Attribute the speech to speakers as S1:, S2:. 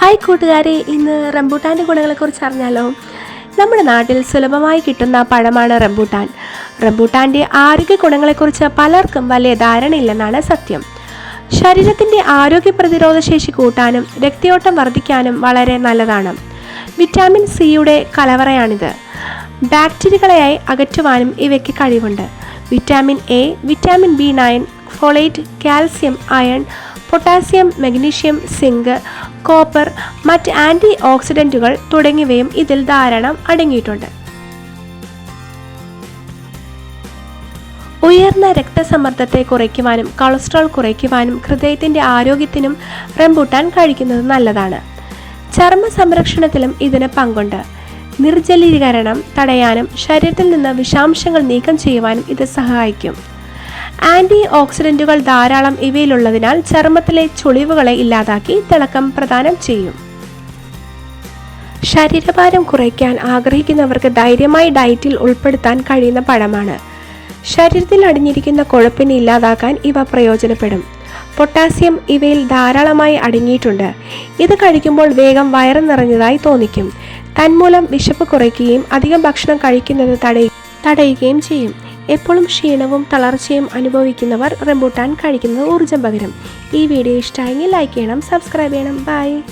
S1: Hi കൂട്ടുകാരെ ഇന്ന് റംബൂട്ടാന്റെ ഗുണങ്ങളെക്കുറിച്ച് അറിഞ്ഞാലോ? നമ്മുടെ നാട്ടിൽ സുലഭമായി കിട്ടുന്ന പഴമാണ് റംബൂട്ടാൻ. റംബൂട്ടാന്റെ ആരോഗ്യ ഗുണങ്ങളെക്കുറിച്ച് പലർക്കും വലിയ ധാരണയില്ലെന്നാണ് സത്യം. ശരീരത്തിന്റെ ആരോഗ്യ പ്രതിരോധ ശേഷി കൂട്ടാനും രക്തയോട്ടം വർദ്ധിക്കാനും വളരെ നല്ലതാണ്. വിറ്റാമിൻ സിയുടെ കലവറയാണിത്. ബാക്ടീരിയകളെയായി അകറ്റുവാനും ഇവയ്ക്ക് കഴിവുണ്ട്. Vitamin A vitamin B nine folate calcium iron potassium magnesium zinc copper മറ്റ് ആന്റി ഓക്സിഡന്റുകൾ തുടങ്ങിയവയും ഇതിൽ ധാരാളം അടങ്ങിയിട്ടുണ്ട്. ഉയർന്ന രക്തസമ്മർദ്ദത്തെ കുറയ്ക്കുവാനും കൊളസ്ട്രോൾ കുറയ്ക്കുവാനും ഹൃദയത്തിന്റെ ആരോഗ്യത്തിനും റംബൂട്ടാൻ കഴിക്കുന്നത് നല്ലതാണ്. ചർമ്മ സംരക്ഷണത്തിലും ഇതിന് പങ്കുണ്ട്. നിർജലീകരണം തടയാനും ശരീരത്തിൽ നിന്ന് വിഷാംശങ്ങൾ നീക്കം ചെയ്യുവാനും ഇത് സഹായിക്കും. ആന്റി ഓക്സിഡന്റുകൾ ധാരാളം ഇവയിലുള്ളതിനാൽ ചർമ്മത്തിലെ ചുളിവുകളെ ഇല്ലാതാക്കി തിളക്കം പ്രദാനം ചെയ്യും. ശരീരഭാരം കുറയ്ക്കാൻ ആഗ്രഹിക്കുന്നവർക്ക് ധൈര്യമായി ഡയറ്റിൽ ഉൾപ്പെടുത്താൻ കഴിയുന്ന പഴമാണ്. ശരീരത്തിൽ അടിഞ്ഞിരിക്കുന്ന കൊഴുപ്പിനെ ഇല്ലാതാക്കാൻ ഇവ പ്രയോജനപ്പെടും. പൊട്ടാസ്യം ഇവയിൽ ധാരാളമായി അടങ്ങിയിട്ടുണ്ട്. ഇത് കഴിക്കുമ്പോൾ വേഗം വയറ് നിറഞ്ഞതായി തോന്നിക്കും. തന്മൂലം വിശപ്പ് കുറയ്ക്കുകയും അധികം ഭക്ഷണം കഴിക്കുന്നത് തടയ തടയുകയും ചെയ്യും. എപ്പോഴും ക്ഷീണവും തളർച്ചയും അനുഭവിക്കുന്നവർ റംബൂട്ടാൻ കഴിക്കുന്നത് ഊർജം പകരും. ഈ വീഡിയോ ഇഷ്ടമായെങ്കിൽ ലൈക്ക് ചെയ്യണം സബ്സ്ക്രൈബ് ചെയ്യണം. ബൈ